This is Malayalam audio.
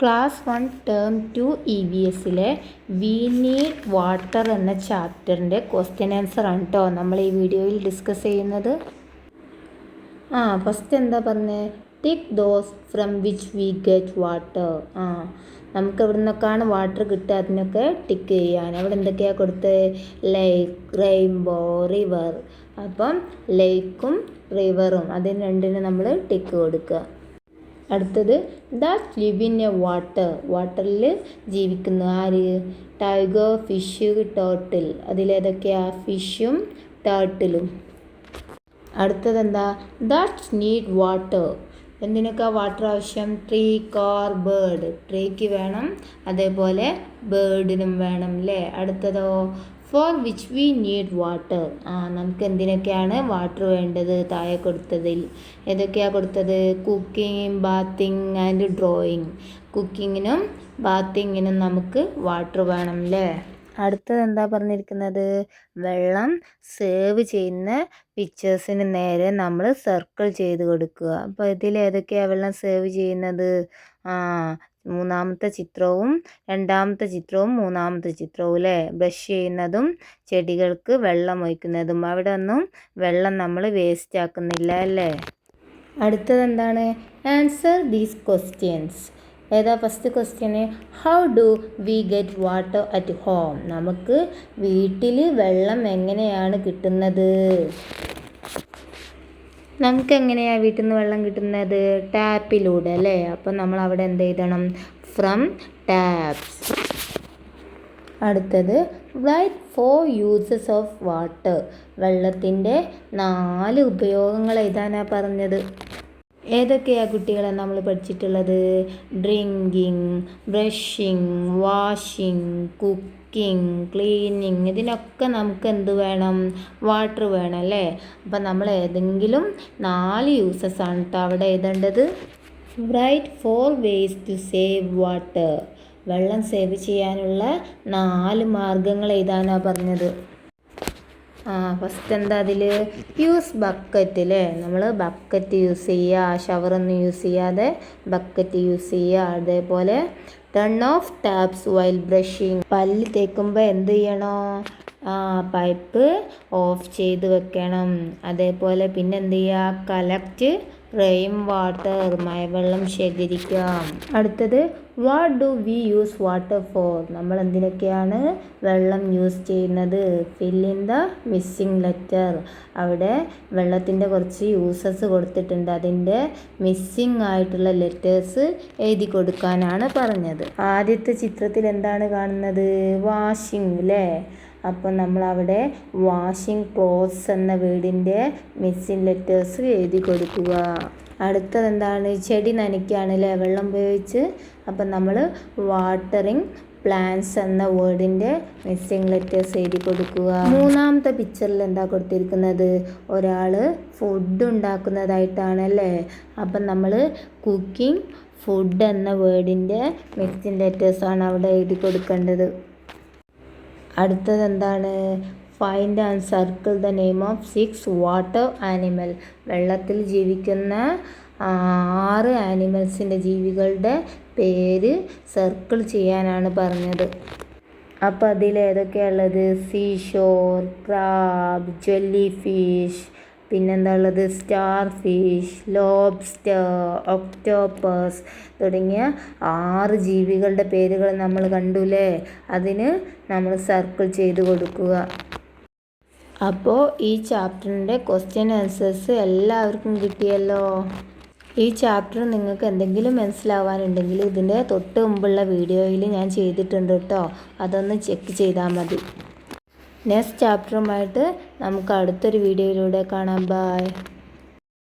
Class one term two E V എസിലെ വി നീഡ് വാട്ടർ എന്ന ചാപ്റ്ററിന്റെ ക്വസ്റ്റ്യൻ ആൻസർ ആണ് കേട്ടോ നമ്മൾ ഈ വീഡിയോയിൽ ഡിസ്കസ് ചെയ്യുന്നത്. ആ ഫസ്റ്റ് എന്താ പറഞ്ഞത് tick those from which we get water ആ നമുക്ക് എവിടെ നിന്നൊക്കെയാണ് വാട്ടർ കിട്ടുക? അതിനൊക്കെ ടിക്ക് ചെയ്യാൻ. അവിടെ എന്തൊക്കെയാണ് കൊടുത്തത് ലേക്ക് റെയിൻബോ റിവർ അപ്പം ലേക്കും റിവറും അതിന് രണ്ടിനും നമ്മൾ ടിക്ക് കൊടുക്കുക. അടുത്തത് that live in a water വാട്ടറിൽ ജീവിക്കുന്നു ആര്? ടൈഗർ ഫിഷ് ടേർട്ടിൽ അതിലേതൊക്കെയാ? ഫിഷും ടേർട്ടിലും അടുത്തത് എന്താ ദാറ്റ് നീഡ് വാട്ടർ എന്തിനൊക്കെ വാട്ടർ ആവശ്യം? ട്രീ കാർ ബേർഡ് ട്രീക്ക് വേണം. അതേപോലെ ബേർഡിനും വേണം അല്ലേ അടുത്തതോ? For which we need water ആ നമുക്ക് എന്തിനൊക്കെയാണ് വാട്ടർ വേണ്ടത്? താഴെ കൊടുത്തതിൽ ഏതൊക്കെയാണ് കൊടുത്തത്? കുക്കിംഗ് ബാത്തിങ് ആൻഡ് ഡ്രോയിങ് കുക്കിങ്ങിനും ബാത്തിങ്ങിനും നമുക്ക് വാട്ടർ വേണം അല്ലേ അടുത്തത് എന്താ പറഞ്ഞിരിക്കുന്നത്? വെള്ളം സേവ് ചെയ്യുന്ന പിക്ചേഴ്സിന് നേരെ നമ്മൾ സർക്കിൾ ചെയ്ത് കൊടുക്കുക. അപ്പോൾ ഇതിൽ ഏതൊക്കെയാണ് വെള്ളം സേവ് ചെയ്യുന്നത്? ആ മൂന്നാമത്തെ ചിത്രവും രണ്ടാമത്തെ ചിത്രവും മൂന്നാമത്തെ ചിത്രവും അല്ലേ ബ്രഷ് ചെയ്യുന്നതും ചെടികൾക്ക് വെള്ളം ഒഴിക്കുന്നതും. അവിടെ ഒന്നും വെള്ളം നമ്മൾ വേസ്റ്റ് ആക്കുന്നില്ല അല്ലേ? അടുത്തത് എന്താണ്? ആൻസർ ദീസ് ക്വസ്റ്റ്യൻസ് ഏതാ first question how do we get water at home നമുക്ക് വീട്ടിൽ വെള്ളം എങ്ങനെയാണ് കിട്ടുന്നത്? നമുക്ക് എങ്ങനെയാണ് വീട്ടിൽ നിന്ന് വെള്ളം കിട്ടുന്നത്? ടാപ്പിലൂടെ അല്ലേ? അപ്പം നമ്മൾ അവിടെ എന്ത് എഴുതണം? ഫ്രം ടാപ്സ് അടുത്തത് write four uses of water വെള്ളത്തിന്റെ നാല് ഉപയോഗങ്ങൾ എഴുതാനാണ് പറഞ്ഞത്. ഏതൊക്കെയാ കുട്ടികളെ നമ്മൾ പഠിച്ചിട്ടുള്ളത്? Drinking brushing washing cooking cleaning ഇതിനൊക്കെ നമുക്ക് എന്ത് വേണം? വാട്ടർ വേണം അല്ലേ? അപ്പം നമ്മൾ ഏതെങ്കിലും നാല് യൂസസ് ആണ് കേട്ടോ അവിടെ എഴുതേണ്ടത്. Write four ways to save water വെള്ളം സേവ് ചെയ്യാനുള്ള നാല് മാർഗങ്ങൾ എഴുതാനാണ് പറഞ്ഞത്? ആ ഫസ്റ്റ് എന്താ അതിൽ യൂസ് ബക്കറ്റ് അല്ലേ നമ്മൾ ബക്കറ്റ് യൂസ് ചെയ്യുക ഷവറൊന്നും യൂസ് ചെയ്യാതെ ബക്കറ്റ് യൂസ് ചെയ്യുക അതേപോലെ turn off taps while brushing പല്ല് തേക്കുമ്പോൾ എന്ത് ചെയ്യണോ? ആ പൈപ്പ് ഓഫ് ചെയ്ത് വെക്കണം. അതേപോലെ പിന്നെ എന്ത് ചെയ്യുക കലക്റ്റ് റെയിൻ വാട്ടർ മഴവെള്ളം ശേഖരിക്കാം. അടുത്തത് what do we use water for നമ്മൾ എന്തിനൊക്കെയാണ് വെള്ളം യൂസ് ചെയ്യുന്നത്? Fill in the missing letter അവിടെ വെള്ളത്തിന്റെ കുറച്ച് യൂസസ് കൊടുത്തിട്ടുണ്ട്. അതിന്റെ മിസ്സിങ് ആയിട്ടുള്ള ലെറ്റേഴ്സ് എഴുതി കൊടുക്കാനാണ് പറഞ്ഞത്. ആദ്യത്തെ ചിത്രത്തിൽ എന്താണ് കാണുന്നത്? വാഷിംഗ് അല്ലേ അപ്പം നമ്മളവിടെ വാഷിംഗ് ക്ലോത്ത്സ് എന്ന വീടിന്റെ മിസ്സിങ് ലെറ്റേഴ്സ് എഴുതി കൊടുക്കുക. അടുത്തത് എന്താണ്? ചെടി നനയ്ക്കുകയാണല്ലേ വെള്ളം ഉപയോഗിച്ച്? അപ്പം നമ്മൾ വാട്ടറിങ് പ്ലാന്റ്സ് എന്ന വേർഡിന്റെ മിസ്സിങ് ലെറ്റേഴ്സ് എഴുതി കൊടുക്കുക. മൂന്നാമത്തെ പിക്ചറിൽ എന്താ കൊടുത്തിരിക്കുന്നത്? ഒരാൾ ഫുഡ് ഉണ്ടാക്കുന്നതായിട്ടാണ് അല്ലേ അപ്പം നമ്മൾ കുക്കിംഗ് ഫുഡ് എന്ന വേർഡിന്റെ മിസ്സിങ് ലെറ്റേഴ്സാണ് അവിടെ എഴുതി കൊടുക്കേണ്ടത്. അടുത്തത് എന്താണ് find and circle the name of six water animal വെള്ളത്തിൽ ജീവിക്കുന്ന ആറ് ആനിമൽസിന്റെ ജീവികളുടെ പേര് സർക്കിൾ ചെയ്യാനാണ് പറഞ്ഞത്. അപ്പോൾ അതിൽ ഏതൊക്കെയുള്ളത് സീഷോർ ക്രാബ് ജെല്ലി ഫിഷ് പിന്നെന്താ ഉള്ളത് സ്റ്റാർ ഫിഷ് ലോബ്സ്റ്റർ ഒക്ടോപ്പസ് തുടങ്ങിയ ആറ് ജീവികളുടെ പേരുകൾ നമ്മൾ കണ്ടുല്ലേ അതിന് നമ്മൾ സർക്കിൾ ചെയ്ത് കൊടുക്കുക. അപ്പോൾ ഈ ചാപ്റ്ററിന്റെ ക്വസ്റ്റ്യൻ ആൻസേഴ്സ് എല്ലാവർക്കും കിട്ടിയല്ലോ? ഈ ചാപ്റ്റർ നിങ്ങൾക്ക് എന്തെങ്കിലും മനസ്സിലാവാനുണ്ടെങ്കിൽ ഇതിന്റെ തൊട്ട് മുമ്പുള്ള വീഡിയോയിൽ ഞാൻ ചെയ്തിട്ടുണ്ട് കേട്ടോ. അതൊന്ന് ചെക്ക് ചെയ്താൽ മതി. നെക്സ്റ്റ് ചാപ്റ്ററുമായിട്ട് നമുക്ക് അടുത്തൊരു വീഡിയോയിലൂടെ കാണാം. ബൈ